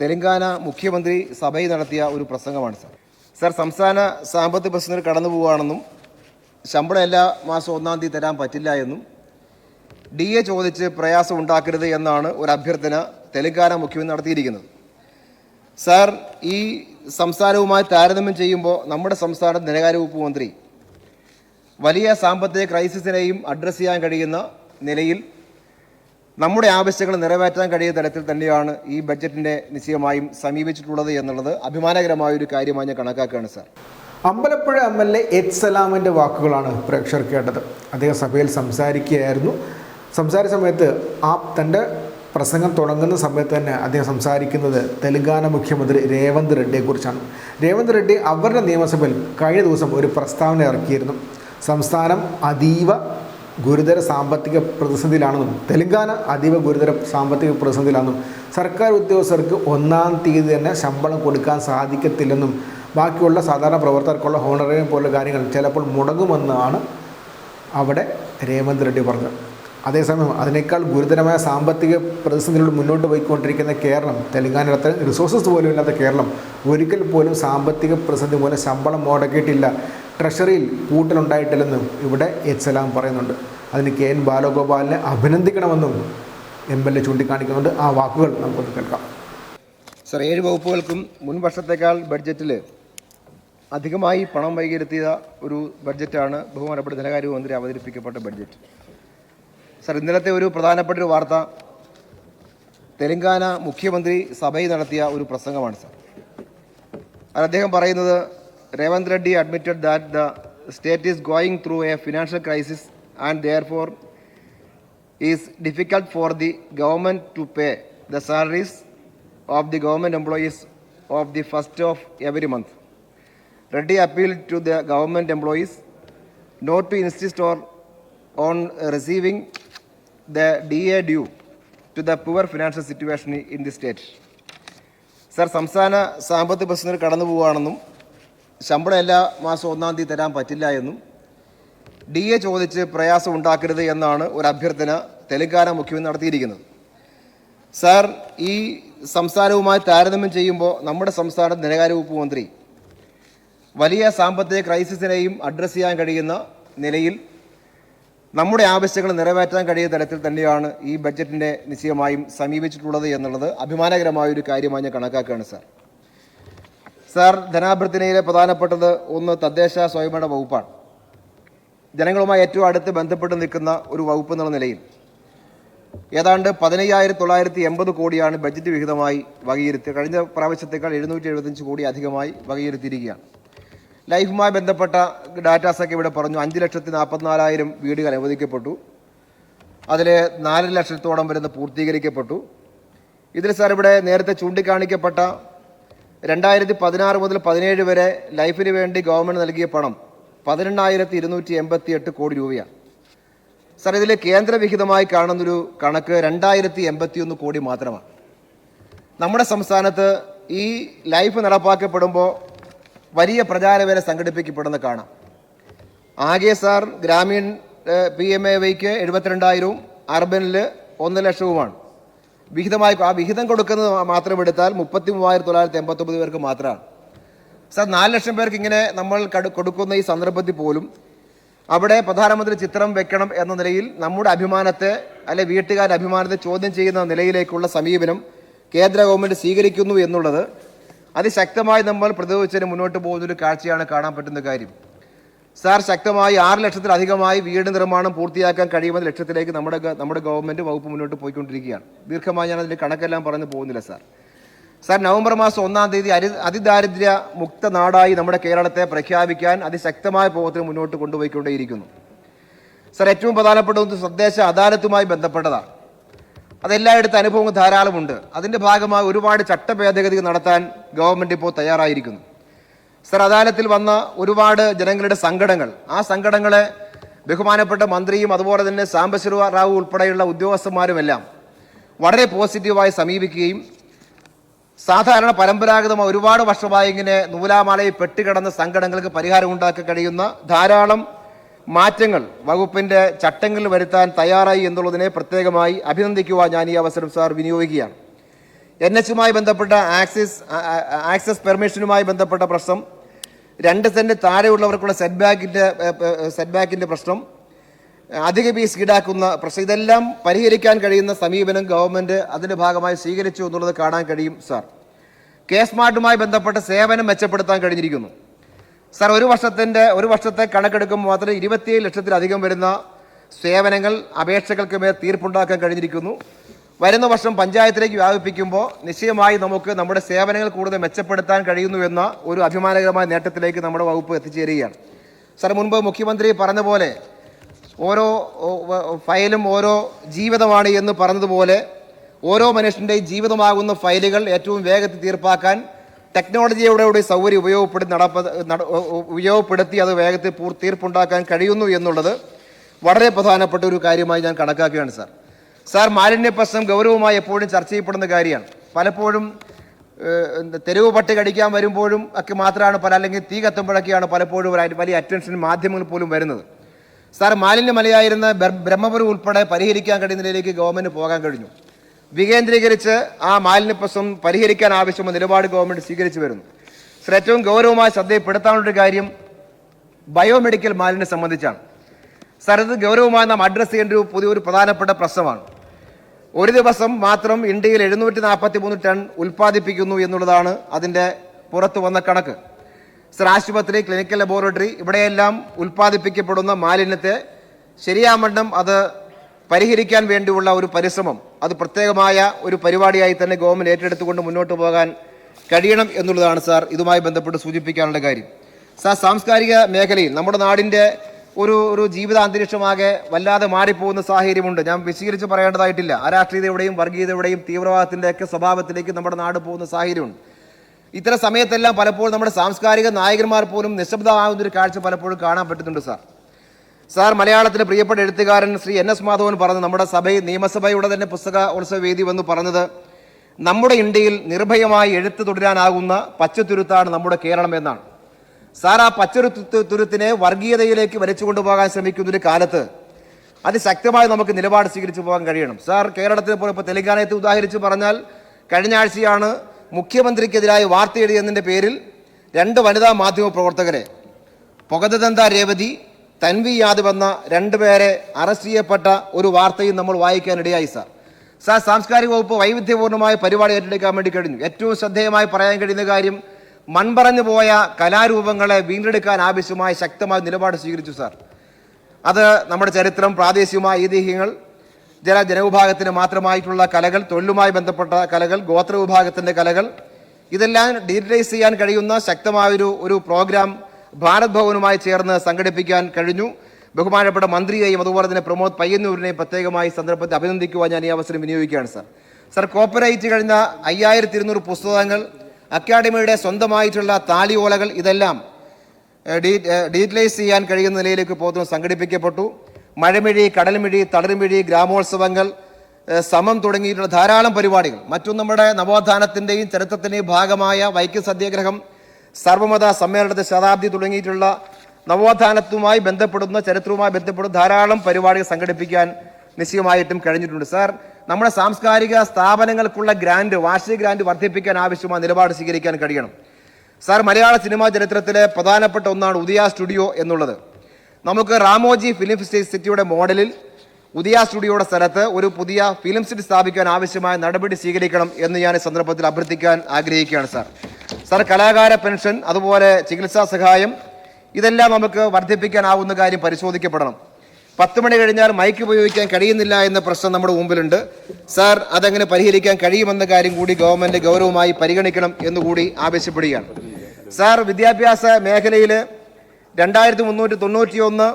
തെലങ്കാന മുഖ്യമന്ത്രി സഭയിൽ നടത്തിയ ഒരു പ്രസംഗമാണ് സാർ. സാർ സംസ്ഥാന സാമ്പത്തിക പ്രശ്നത്തിൽ കടന്നു പോവുകയാണെന്നും ശമ്പളം എല്ലാ മാസം ഒന്നാം തീയതി തരാൻ പറ്റില്ല എന്നും ഡി എ ചോദിച്ച് പ്രയാസം ഉണ്ടാക്കരുത് എന്നാണ് ഒരു അഭ്യർത്ഥന തെലങ്കാന മുഖ്യമന്ത്രി നടത്തിയിരിക്കുന്നത്. സാർ ഈ സംസ്ഥാനവുമായി താരതമ്യം ചെയ്യുമ്പോൾ നമ്മുടെ സംസ്ഥാന ധനകാര്യ വകുപ്പ് മന്ത്രി വലിയ സാമ്പത്തിക ക്രൈസിസിനെയും അഡ്രസ്സ് ചെയ്യാൻ കഴിയുന്ന നിലയിൽ നമ്മുടെ ആവശ്യങ്ങൾ നിറവേറ്റാൻ കഴിയുന്ന തരത്തിൽ തന്നെയാണ് ഈ ബഡ്ജറ്റിനെ നിശ്ചയമായും സമീപിച്ചിട്ടുള്ളത് എന്നുള്ളത് അഭിമാനകരമായ ഒരു കാര്യമായി ഞാൻ കണക്കാക്കുകയാണ് sir. Ambalappuzha M L A H സലാമിന്റെ വാക്കുകളാണ് പ്രേക്ഷകർ കേട്ടത്. അദ്ദേഹം സഭയിൽ സംസാരിക്കുകയായിരുന്നു. സംസാര സമയത്ത് ആ തന്റെ പ്രസംഗം തുടങ്ങുന്ന സമയത്ത് തന്നെ അദ്ദേഹം സംസാരിക്കുന്നത് തെലങ്കാന മുഖ്യമന്ത്രി രേവന്ത് റെഡ്ഡിയെക്കുറിച്ചാണ് രേവന്ത് റെഡ്ഡി അവരുടെ നിയമസഭയിൽ കഴിഞ്ഞ ദിവസം ഒരു പ്രസ്താവന ഇറക്കിയിരുന്നു. സംസ്ഥാനം അതീവ ഗുരുതര സാമ്പത്തിക പ്രതിസന്ധിയിലാണെന്നും തെലങ്കാന അതീവ ഗുരുതര സാമ്പത്തിക പ്രതിസന്ധിയിലാണെന്നും സർക്കാർ ഉദ്യോഗസ്ഥർക്ക് ഒന്നാം തീയതി തന്നെ ശമ്പളം കൊടുക്കാൻ സാധിക്കത്തില്ലെന്നും ബാക്കിയുള്ള സാധാരണ പ്രവർത്തകർക്കുള്ള ഹോണറേയും പോലുള്ള കാര്യങ്ങൾ ചിലപ്പോൾ മുടങ്ങുമെന്നാണ് അവിടെ രേവന്ത് റെഡ്ഡി പറഞ്ഞത്. അതേസമയം അതിനേക്കാൾ ഗുരുതരമായ സാമ്പത്തിക പ്രതിസന്ധിയിലൂടെ മുന്നോട്ട് പോയിക്കൊണ്ടിരിക്കുന്ന കേരളം തെലങ്കാന അത്ര റിസോഴ്സസ് പോലും ഇല്ലാത്ത കേരളം ഒരിക്കൽ പോലും സാമ്പത്തിക പ്രതിസന്ധി മൂലം ശമ്പളം മുടക്കിയിട്ടില്ല. ട്രഷറിയിൽ കൂട്ടലുണ്ടായിട്ടില്ലെന്നും ഇവിടെ എച്ച് പറയുന്നുണ്ട്. അതിന് കെ എൻ ബാലഗോപാലിനെ അഭിനന്ദിക്കണമെന്നും എം എൽ എ ചൂണ്ടിക്കാണിക്കുന്നുണ്ട്. ആ വാക്കുകൾ നമുക്കൊന്ന് കേൾക്കാം. സർ ഏഴ് വകുപ്പുകൾക്കും മുൻ വർഷത്തേക്കാൾ ബഡ്ജറ്റിൽ അധികമായി പണം വൈകിരുത്തിയ ഒരു ബഡ്ജറ്റാണ് ബഹുമാനപ്പെട്ട ധനകാര്യ മന്ത്രി അവതരിപ്പിക്കപ്പെട്ട ബഡ്ജറ്റ് സാർ ഇന്നലത്തെ ഒരു പ്രധാനപ്പെട്ട ഒരു വാർത്ത തെലങ്കാന മുഖ്യമന്ത്രി സഭയിൽ നടത്തിയ ഒരു പ്രസംഗമാണ് സാർ അത് അദ്ദേഹം പറയുന്നത് Revanth Reddy admitted that the state is going through a financial crisis and therefore is difficult for the government to pay the salaries of the government employees of the first of every month. Reddy appealed to the government employees not to insist or on receiving the DA due to the poor financial situation in the state. Sir സംസ്ഥാന സാമ്പത്തിക പ്രശ്നങ്ങൾ കടന്നു പോവുകയാണെന്നും ശമ്പളം എല്ലാ മാസം ഒന്നാം തീയതി തരാൻ പറ്റില്ല എന്നും ഡി എ ചോദിച്ച് പ്രയാസം ഉണ്ടാക്കരുത് എന്നാണ് ഒരു അഭ്യർത്ഥന തെലങ്കാന മുഖ്യമന്ത്രി നടത്തിയിരിക്കുന്നത് സാർ ഈ സംസ്ഥാനവുമായി താരതമ്യം ചെയ്യുമ്പോൾ നമ്മുടെ സംസ്ഥാന ധനകാര്യ വകുപ്പ് മന്ത്രി വലിയ സാമ്പത്തിക ക്രൈസിസിനെയും അഡ്രസ്സ് ചെയ്യാൻ കഴിയുന്ന നിലയിൽ നമ്മുടെ ആവശ്യങ്ങൾ നിറവേറ്റാൻ കഴിയുന്ന തരത്തിൽ തന്നെയാണ് ഈ ബഡ്ജറ്റിനെ നിശ്ചയമായും സമീപിച്ചിട്ടുള്ളത് എന്നുള്ളത് അഭിമാനകരമായ ഒരു കാര്യമായി ഞാൻ കണക്കാക്കുകയാണ് സാർ. സാർ ധനാഭ്യർത്ഥനയിലെ പ്രധാനപ്പെട്ടത് ഒന്ന് തദ്ദേശ സ്വയംഭരണ വകുപ്പാണ്. ജനങ്ങളുമായി ഏറ്റവും അടുത്ത് ബന്ധപ്പെട്ട് നിൽക്കുന്ന ഒരു വകുപ്പ് എന്നുള്ള നിലയിൽ ഏതാണ്ട് പതിനയ്യായിരത്തി തൊള്ളായിരത്തി എൺപത് കോടിയാണ് ബഡ്ജറ്റ് വിഹിതമായി വകയിരുത്തി കഴിഞ്ഞ പ്രാവശ്യത്തേക്കാൾ എഴുന്നൂറ്റി എഴുപത്തഞ്ച് കോടി അധികമായി വകയിരുത്തിയിരിക്കുകയാണ്. ലൈഫുമായി ബന്ധപ്പെട്ട ഡാറ്റാസൊക്കെ ഇവിടെ പറഞ്ഞു. അഞ്ച് ലക്ഷത്തി നാൽപ്പത്തിനാലായിരം വീടുകൾ അനുവദിക്കപ്പെട്ടു. അതിൽ നാല് ലക്ഷത്തോളം വരുന്ന പൂർത്തീകരിക്കപ്പെട്ടു. ഇതിൽ സാർ ഇവിടെ നേരത്തെ ചൂണ്ടിക്കാണിക്കപ്പെട്ട രണ്ടായിരത്തി പതിനാറ് മുതൽ പതിനേഴ് വരെ ലൈഫിന് വേണ്ടി ഗവൺമെന്റ് നൽകിയ പണം പതിനെണ്ണായിരത്തി ഇരുന്നൂറ്റി എൺപത്തി എട്ട് കോടി രൂപയാണ്. സാർ ഇതിൽ കേന്ദ്രവിഹിതമായി കാണുന്നൊരു കണക്ക് രണ്ടായിരത്തി എൺപത്തിയൊന്ന് കോടി മാത്രമാണ്. നമ്മുടെ സംസ്ഥാനത്ത് ഈ ലൈഫ് നടപ്പാക്കപ്പെടുമ്പോൾ വലിയ പ്രചാരവേല സംഘടിപ്പിക്കപ്പെടുന്ന കാണാം. ആകെ sir Gramin P M A Y എഴുപത്തിരണ്ടായിരവും അർബനിൽ ഒന്ന് ലക്ഷവുമാണ്. വിഹിതമായി ആ വിഹിതം കൊടുക്കുന്നത് മാത്രം എടുത്താൽ മുപ്പത്തി മൂവായിരത്തി തൊള്ളായിരത്തി എൺപത്തൊമ്പത് പേർക്ക് മാത്രമാണ്. സാർ നാല് ലക്ഷം പേർക്ക് ഇങ്ങനെ നമ്മൾ കൊടുക്കുന്ന ഈ സന്ദർഭത്തിൽ പോലും അവിടെ പ്രധാനമന്ത്രി ചിത്രം വെക്കണം എന്ന നിലയിൽ നമ്മുടെ അഭിമാനത്തെ അല്ലെ വീട്ടുകാരുടെ അഭിമാനത്തെ ചോദ്യം ചെയ്യുന്ന നിലയിലേക്കുള്ള സമീപനം കേന്ദ്ര ഗവൺമെന്റ് സ്വീകരിക്കുന്നു എന്നുള്ളത് അതിശക്തമായി നമ്മൾ പ്രതിരോധിച്ചതിന് മുന്നോട്ട് പോകുന്ന ഒരു കാഴ്ചയാണ് കാണാൻ പറ്റുന്ന കാര്യം. സാർ ശക്തമായി ആറ് ലക്ഷത്തിലധികമായി വീട് നിർമ്മാണം പൂർത്തിയാക്കാൻ കഴിയുമെന്ന ലക്ഷ്യത്തിലേക്ക് നമ്മുടെ നമ്മുടെ ഗവൺമെന്റ് വകുപ്പ് മുന്നോട്ട് പോയിക്കൊണ്ടിരിക്കുകയാണ്. ദീർഘമായി ഞാൻ അതിന്റെ കണക്കെല്ലാം പറഞ്ഞു പോകുന്നില്ല സാർ. സാർ നവംബർ മാസം ഒന്നാം തീയതി അരി അതിദാരിദ്ര്യ മുക്ത നാടായി നമ്മുടെ കേരളത്തെ പ്രഖ്യാപിക്കാൻ അതിശക്തമായ പോകത്തിന് മുന്നോട്ട് കൊണ്ടുപോയിക്കൊണ്ടേയിരിക്കുന്നു. സാർ ഏറ്റവും പ്രധാനപ്പെട്ട ഒന്ന് തദ്ദേശ അദാലത്തുമായി ബന്ധപ്പെട്ടതാണ്. അതെല്ലായിടത്തും അനുഭവങ്ങൾ ധാരാളമുണ്ട്. അതിന്റെ ഭാഗമായി ഒരുപാട് ചട്ട നടത്താൻ ഗവൺമെന്റ് ഇപ്പോൾ തയ്യാറായിരിക്കുന്നു. സർ അദാലത്തിൽ വന്ന ഒരുപാട് ജനങ്ങളുടെ സങ്കടങ്ങൾ. ആ സങ്കടങ്ങളെ ബഹുമാനപ്പെട്ട മന്ത്രിയും അതുപോലെ തന്നെ സാംബശിവ റാവു ഉൾപ്പെടെയുള്ള ഉദ്യോഗസ്ഥന്മാരുമെല്ലാം വളരെ പോസിറ്റീവായി സമീപിക്കുകയും സാധാരണ പരമ്പരാഗതമായി ഒരുപാട് വർഷമായി ഇങ്ങനെ നൂലാമാലയിൽ പെട്ടുകിടന്ന സങ്കടങ്ങൾക്ക് പരിഹാരം ഉണ്ടാക്കാൻ കഴിയുന്ന ധാരാളം മാറ്റങ്ങൾ വകുപ്പിന്റെ ചട്ടങ്ങളിൽ വരുത്താൻ തയ്യാറായി എന്നുള്ളതിനെ പ്രത്യേകമായി അഭിനന്ദിക്കുവാൻ ഞാൻ ഈ അവസരം സാർ വിനിയോഗിക്കുകയാണ്. എൻ എച്ചുമായി ബന്ധപ്പെട്ട ആക്സിസ് ആക്സസ് പെർമിഷനുമായി ബന്ധപ്പെട്ട പ്രശ്നം രണ്ട് സെന്റ് താഴെയുള്ളവർക്കുള്ള സെറ്റ് ബാക്കിന്റെ സെറ്റ് ബാക്കിന്റെ പ്രശ്നം അധിക ഫീസ് ഈടാക്കുന്ന പ്രശ്നം ഇതെല്ലാം പരിഹരിക്കാൻ കഴിയുന്ന സമീപനം ഗവൺമെന്റ് അതിന്റെ ഭാഗമായി സ്വീകരിച്ചു എന്നുള്ളത് കാണാൻ കഴിയും സാർ. കെ സ്മാർട്ടുമായി ബന്ധപ്പെട്ട സേവനം മെച്ചപ്പെടുത്താൻ കഴിഞ്ഞിരിക്കുന്നു. സാർ ഒരു വർഷത്തിന്റെ ഒരു വർഷത്തെ കണക്കെടുക്കുമ്പോൾ മാത്രം ഇരുപത്തിയേഴ് ലക്ഷത്തിലധികം വരുന്ന സേവനങ്ങൾ അപേക്ഷകൾക്ക് മേൽ തീർപ്പുണ്ടാക്കാൻ കഴിഞ്ഞിരിക്കുന്നു. വരുന്ന വർഷം പഞ്ചായത്തിലേക്ക് വ്യാപിപ്പിക്കുമ്പോൾ നിശ്ചയമായി നമുക്ക് നമ്മുടെ സേവനങ്ങൾ കൂടുതൽ മെച്ചപ്പെടുത്താൻ കഴിയുന്നു എന്ന ഒരു അഭിമാനകരമായ നേട്ടത്തിലേക്ക് നമ്മുടെ വകുപ്പ് എത്തിച്ചേരുകയാണ്. സാർ മുൻപ് മുഖ്യമന്ത്രി പറഞ്ഞ പോലെ ഓരോ ഫയലും ഓരോ ജീവിതമാണ് എന്ന് പറഞ്ഞതുപോലെ ഓരോ മനുഷ്യന്റെയും ജീവിതമാകുന്ന ഫയലുകൾ ഏറ്റവും വേഗത്തിൽ തീർപ്പാക്കാൻ ടെക്നോളജിയുടെ സൗകര്യം ഉപയോഗപ്പെടുത്തി നടപ്പ നട- ഉപയോഗപ്പെടുത്തി അത് വേഗത്തിൽ പൂർ തീർപ്പുണ്ടാക്കാൻ കഴിയുന്നു എന്നുള്ളത് വളരെ പ്രധാനപ്പെട്ട ഒരു കാര്യമായി ഞാൻ കണക്കാക്കുകയാണ് സാർ. സാർ മാലിന്യ പ്രശ്നം ഗൗരവമായി എപ്പോഴും ചർച്ച ചെയ്യപ്പെടുന്ന കാര്യമാണ്. പലപ്പോഴും തെരുവ് പട്ടി കടിക്കാൻ വരുമ്പോഴും ഒക്കെ മാത്രമാണ് പല അല്ലെങ്കിൽ തീ കത്തുമ്പോഴൊക്കെയാണ് പലപ്പോഴും വലിയ അറ്റൻഷൻ മാധ്യമങ്ങൾ പോലും വരുന്നത്. സാർ മാലിന്യമലയായിരുന്ന മലയായിരുന്ന ബ്രഹ്മപുരം ഉൾപ്പെടെ പരിഹരിക്കാൻ കഴിയുന്ന നിലയിലേക്ക് ഗവൺമെന്റ് പോകാൻ കഴിഞ്ഞു. വികേന്ദ്രീകരിച്ച് ആ മാലിന്യ പ്രശ്നം പരിഹരിക്കാൻ ആവശ്യമായ നിലപാട് ഗവൺമെന്റ് സ്വീകരിച്ചു വരുന്നു. ഏറ്റവും ഗൗരവമായി ശ്രദ്ധയിൽപ്പെടുത്താനുള്ള ഒരു കാര്യം ബയോമെഡിക്കൽ മാലിന്യം സംബന്ധിച്ചാണ്. സാർ ഇത് ഗൗരവമായി നാം അഡ്രസ്സ് ചെയ്യേണ്ട ഒരു പുതിയൊരു പ്രധാനപ്പെട്ട പ്രശ്നമാണ്. ഒരു ദിവസം മാത്രം ഇന്ത്യയിൽ എഴുന്നൂറ്റി നാൽപ്പത്തി മൂന്ന് ടൺ ഉൽപ്പാദിപ്പിക്കുന്നു എന്നുള്ളതാണ് അതിന്റെ പുറത്തു വന്ന കണക്ക്. സർ ആശുപത്രി ക്ലിനിക്കൽ ലബോറട്ടറി ഇവിടെയെല്ലാം ഉൽപ്പാദിപ്പിക്കപ്പെടുന്ന മാലിന്യത്തെ ശരിയാമണ്ണം അത് പരിഹരിക്കാൻ വേണ്ടിയുള്ള ഒരു പരിശ്രമം അത് പ്രത്യേകമായ ഒരു പരിപാടിയായി തന്നെ ഗവൺമെന്റ് ഏറ്റെടുത്തുകൊണ്ട് മുന്നോട്ട് പോകാൻ കഴിയണം എന്നുള്ളതാണ് സാർ ഇതുമായി ബന്ധപ്പെട്ട് സൂചിപ്പിക്കാനുള്ള കാര്യം. സാർ സാംസ്കാരിക മേഖലയിൽ നമ്മുടെ നാടിന്റെ ഒരു ഒരു ജീവിത അന്തരീക്ഷമാകെ വല്ലാതെ മാറിപ്പോകുന്ന സാഹചര്യമുണ്ട്. ഞാൻ വിശീകരിച്ച് പറയേണ്ടതായിട്ടില്ല. അരാഷ്ട്രീയതയുടെയും വർഗീയതയുടെയും തീവ്രവാദത്തിന്റെയൊക്കെ സ്വഭാവത്തിലേക്ക് നമ്മുടെ നാട് പോകുന്ന സാഹചര്യമുണ്ട്. ഇത്തരം സമയത്തെല്ലാം പലപ്പോഴും നമ്മുടെ സാംസ്കാരിക നായകന്മാർ പോലും നിശബ്ദമാകുന്ന ഒരു കാഴ്ച പലപ്പോഴും കാണാൻ പറ്റുന്നുണ്ട് സാർ. സാർ മലയാളത്തിലെ പ്രിയപ്പെട്ട എഴുത്തുകാരൻ ശ്രീ എൻ എസ് മാധവൻ പറഞ്ഞു നമ്മുടെ സഭയിൽ നിയമസഭയുടെ തന്നെ പുസ്തക ഉത്സവ വേദി വന്ന് പറഞ്ഞത് നമ്മുടെ ഇന്ത്യയിൽ നിർഭയമായി എഴുത്ത് തുടരാനാകുന്ന പച്ചത്തുരുത്താണ് നമ്മുടെ കേരളം എന്നാണ്. സാർ ആ പച്ചരുത്തു തുരുത്തിനെ വർഗീയതയിലേക്ക് വലിച്ചു കൊണ്ടുപോകാൻ ശ്രമിക്കുന്ന ഒരു കാലത്ത് അതിശക്തമായി നമുക്ക് നിലപാട് സ്വീകരിച്ചു പോകാൻ കഴിയണം. സാർ കേരളത്തിനെ പോലെ ഇപ്പോൾ തെലങ്കാനയത്തെ ഉദാഹരിച്ച് പറഞ്ഞാൽ കഴിഞ്ഞ ആഴ്ചയാണ് മുഖ്യമന്ത്രിക്കെതിരായി വാർത്ത എഴുതിയതിന്റെ പേരിൽ രണ്ട് വനിതാ മാധ്യമ പ്രവർത്തകരെ പൊഗതദന്ത രേവതി തൻവി യാദവ് എന്ന രണ്ടുപേരെ അറസ്റ്റ് ചെയ്യപ്പെട്ട ഒരു വാർത്തയും നമ്മൾ വായിക്കാനിടയായി സാർ. സാർ സാംസ്കാരിക വകുപ്പ് വൈവിധ്യപൂർണമായ പരിപാടി ഏറ്റെടുക്കാൻ വേണ്ടി കഴിഞ്ഞു. ഏറ്റവും ശ്രദ്ധേയമായി പറയാൻ കഴിയുന്ന കാര്യം മൺപറഞ്ഞു പോയ കലാരൂപങ്ങളെ വീണ്ടെടുക്കാൻ ആവശ്യമായ ശക്തമായ നിലപാട് സ്വീകരിച്ചു സാർ. അത് നമ്മുടെ ചരിത്രം പ്രാദേശികമായ ഐതിഹ്യങ്ങൾ ജന ജനവിഭാഗത്തിന് മാത്രമായിട്ടുള്ള കലകൾ തൊഴിലുമായി ബന്ധപ്പെട്ട കലകൾ ഗോത്ര വിഭാഗത്തിന്റെ കലകൾ ഇതെല്ലാം ഡിജിറ്റലൈസ് ചെയ്യാൻ കഴിയുന്ന ശക്തമായൊരു ഒരു പ്രോഗ്രാം ഭാരത് ഭവനുമായി ചേർന്ന് സംഘടിപ്പിക്കാൻ കഴിഞ്ഞു. ബഹുമാനപ്പെട്ട മന്ത്രിയെയും അതുപോലെ തന്നെ പ്രമോദ് പയ്യന്നൂരിനെയും പ്രത്യേകമായി സന്ദർഭത്തെ അഭിനന്ദിക്കുവാൻ ഞാൻ ഈ അവസരം വിനിയോഗിക്കുകയാണ് സാർ. സാർ കോപ്പറേറ്റ് കഴിഞ്ഞ അയ്യായിരത്തി ഇരുന്നൂറ് പുസ്തകങ്ങൾ അക്കാഡമിയുടെ സ്വന്തമായിട്ടുള്ള താലിയോലകൾ ഇതെല്ലാം ഡീറ്റലൈസ് ചെയ്യാൻ കഴിയുന്ന നിലയിലേക്ക് പോകുന്നു സംഘടിപ്പിക്കപ്പെട്ടു. മഴമിഴി കടൽമിഴി തളർമിഴി ഗ്രാമോത്സവങ്ങൾ സമം തുടങ്ങിയിട്ടുള്ള ധാരാളം പരിപാടികൾ. മറ്റും നമ്മുടെ നവോത്ഥാനത്തിന്റെയും ചരിത്രത്തിന്റെയും ഭാഗമായ വൈക്കം സത്യാഗ്രഹം സർവമത സമ്മേളനത്തെ ശതാബ്ദി തുടങ്ങിയിട്ടുള്ള നവോത്ഥാനത്തുമായി ബന്ധപ്പെടുന്ന ചരിത്രവുമായി ബന്ധപ്പെടുന്ന ധാരാളം പരിപാടികൾ സംഘടിപ്പിക്കാൻ നിശ്ചയമായിട്ടും കഴിഞ്ഞിട്ടുണ്ട്. സാർ നമ്മുടെ സാംസ്കാരിക സ്ഥാപനങ്ങൾക്കുള്ള ഗ്രാൻഡ് വാർഷിക ഗ്രാൻഡ് വർദ്ധിപ്പിക്കാൻ ആവശ്യമായ നിലപാട് സ്വീകരിക്കാൻ കഴിയണം. സാർ മലയാള സിനിമാ ചരിത്രത്തിലെ പ്രധാനപ്പെട്ട ഒന്നാണ് ഉദയ സ്റ്റുഡിയോ എന്നുള്ളത്. നമുക്ക് റാമോജി ഫിലിം സിറ്റി- സിറ്റിയുടെ മോഡലിൽ ഉദയ സ്റ്റുഡിയോയുടെ സ്ഥലത്ത് ഒരു പുതിയ ഫിലിം സിറ്റി സ്ഥാപിക്കാൻ ആവശ്യമായ നടപടി സ്വീകരിക്കണം എന്ന് ഞാൻ ഈ സന്ദർഭത്തിൽ അഭ്യർത്ഥിക്കാൻ ആഗ്രഹിക്കുകയാണ് സാർ. സാർ കലാകാര പെൻഷൻ അതുപോലെ ചികിത്സാ സഹായം ഇതെല്ലാം നമുക്ക് വർദ്ധിപ്പിക്കാനാവുന്ന കാര്യം പരിശോധിക്കപ്പെടണം. പത്ത് മണി കഴിഞ്ഞാൽ മൈക്ക് ഉപയോഗിക്കാൻ കഴിയുന്നില്ല എന്ന പ്രശ്നം നമ്മുടെ മുമ്പിലുണ്ട്. സാർ അതെങ്ങനെ പരിഹരിക്കാൻ കഴിയുമെന്ന കാര്യം കൂടി ഗവൺമെന്റ് ഗൗരവമായി പരിഗണിക്കണം എന്നുകൂടി ആവശ്യപ്പെടുകയാണ്. സാർ വിദ്യാഭ്യാസ മേഖലയിൽ രണ്ടായിരത്തി മുന്നൂറ്റി തൊണ്ണൂറ്റി ഒന്ന്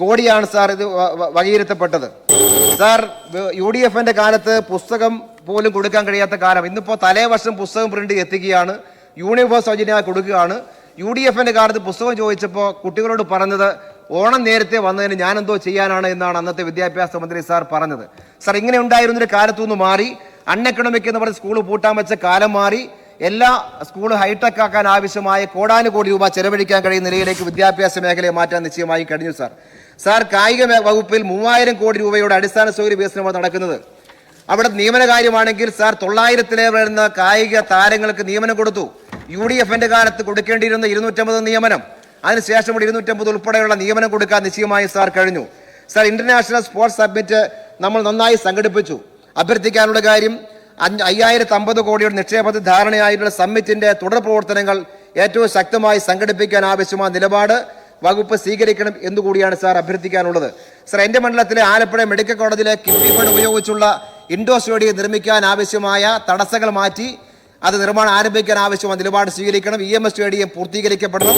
കോടിയാണ് സാർ ഇത് വകയിരുത്തപ്പെട്ടത്. സാർ യു ഡി എഫിന്റെ കാലത്ത് പുസ്തകം പോലും കൊടുക്കാൻ കഴിയാത്ത കാലം. ഇന്നിപ്പോ തലേ വർഷം പുസ്തകം പ്രിന്റ് എത്തിക്കുകയാണ്. യൂണിഫോം സൗജന്യമായി കൊടുക്കുകയാണ്. യു ഡി എഫിന്റെ കാലത്ത് പുസ്തകം ചോദിച്ചപ്പോൾ കുട്ടികളോട് പറഞ്ഞത് ഓണം നേരത്തെ വന്നതിന് ഞാൻ എന്തോ ചെയ്യാനാണ് എന്നാണ് അന്നത്തെ വിദ്യാഭ്യാസ മന്ത്രി സാർ പറഞ്ഞത്. സാർ ഇങ്ങനെ ഉണ്ടായിരുന്നൊരു കാലത്തു നിന്ന് മാറി അൺഎക്കണോമിക് എന്ന് പറഞ്ഞ സ്കൂൾ പൂട്ടാൻ വെച്ച കാലം മാറി എല്ലാ സ്കൂൾ ഹൈടെക് ആക്കാൻ ആവശ്യമായ കോടാനുകോടി രൂപ ചെലവഴിക്കാൻ കഴിയുന്ന നിലയിലേക്ക് വിദ്യാഭ്യാസ മേഖലയെ മാറ്റാൻ നിശ്ചയമായി കഴിഞ്ഞു സാർ. സാർ കായിക വകുപ്പിൽ മൂവായിരം കോടി രൂപയുടെ അടിസ്ഥാന സൗകര്യ വികസനമാണ് നടക്കുന്നത്. അവിടെ നിയമന കാര്യമാണെങ്കിൽ സാർ തൊള്ളായിരത്തിലേറെ വരുന്ന കായിക താരങ്ങൾക്ക് നിയമനം കൊടുത്തു. യു ഡി എഫിന്റെ കാലത്ത് കൊടുക്കേണ്ടിയിരുന്ന ഇരുന്നൂറ്റമ്പത് നിയമനം. അതിനുശേഷം ഇവിടെ ഇരുന്നൂറ്റമ്പത് ഉൾപ്പെടെയുള്ള നിയമനം കൊടുക്കാൻ നിശ്ചയമായി സാർ കഴിഞ്ഞു. സാർ ഇന്റർനാഷണൽ സ്പോർട്സ് സബ്മിറ്റ് നമ്മൾ നന്നായി സംഘടിപ്പിച്ചു. അഭ്യർത്ഥിക്കാനുള്ള കാര്യം അഞ്ച് അയ്യായിരത്തി അമ്പത് കോടിയുടെ നിക്ഷേപത്തിൽ ധാരണയായിട്ടുള്ള സമ്മിറ്റിന്റെ തുടർ പ്രവർത്തനങ്ങൾ ഏറ്റവും ശക്തമായി സംഘടിപ്പിക്കാൻ ആവശ്യമായ നിലപാട് വകുപ്പ് സ്വീകരിക്കണം എന്നുകൂടിയാണ് സാർ അഭ്യർത്ഥിക്കാനുള്ളത്. സാർ എന്റെ മണ്ഡലത്തിലെ ആലപ്പുഴ മെഡിക്കൽ കോളേജിലെ കിഫ്ബി ഫണ്ട് ഉപയോഗിച്ചുള്ള ഇൻഡോർ സ്റ്റേഡിയം നിർമ്മിക്കാൻ ആവശ്യമായ തടസ്സങ്ങൾ മാറ്റി അത് നിർമ്മാണം ആരംഭിക്കാൻ ആവശ്യമായ നിലപാട് സ്വീകരിക്കണം. ഇ എം എസ് സ്റ്റേഡിയം പൂർത്തീകരിക്കപ്പെടണം.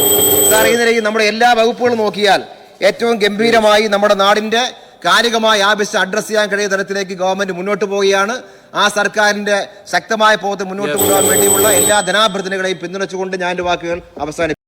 സാർ ഈ നിലയിൽ നമ്മുടെ എല്ലാ വകുപ്പുകളും നോക്കിയാൽ ഏറ്റവും ഗംഭീരമായി നമ്മുടെ നാടിന്റെ കാലികമായ ആവശ്യം അഡ്രസ് ചെയ്യാൻ കഴിയുന്ന തരത്തിലേക്ക് ഗവൺമെന്റ് മുന്നോട്ട് പോവുകയാണ്. ആ സർക്കാരിന്റെ ശക്തമായ പോകത്ത് മുന്നോട്ട് പോകാൻ വേണ്ടിയുള്ള എല്ലാ ധനാഭ്യർത്ഥനകളെയും പിന്തുണച്ചുകൊണ്ട് ഞാൻ എന്റെ വാക്കുകൾ അവസാനിപ്പിക്കും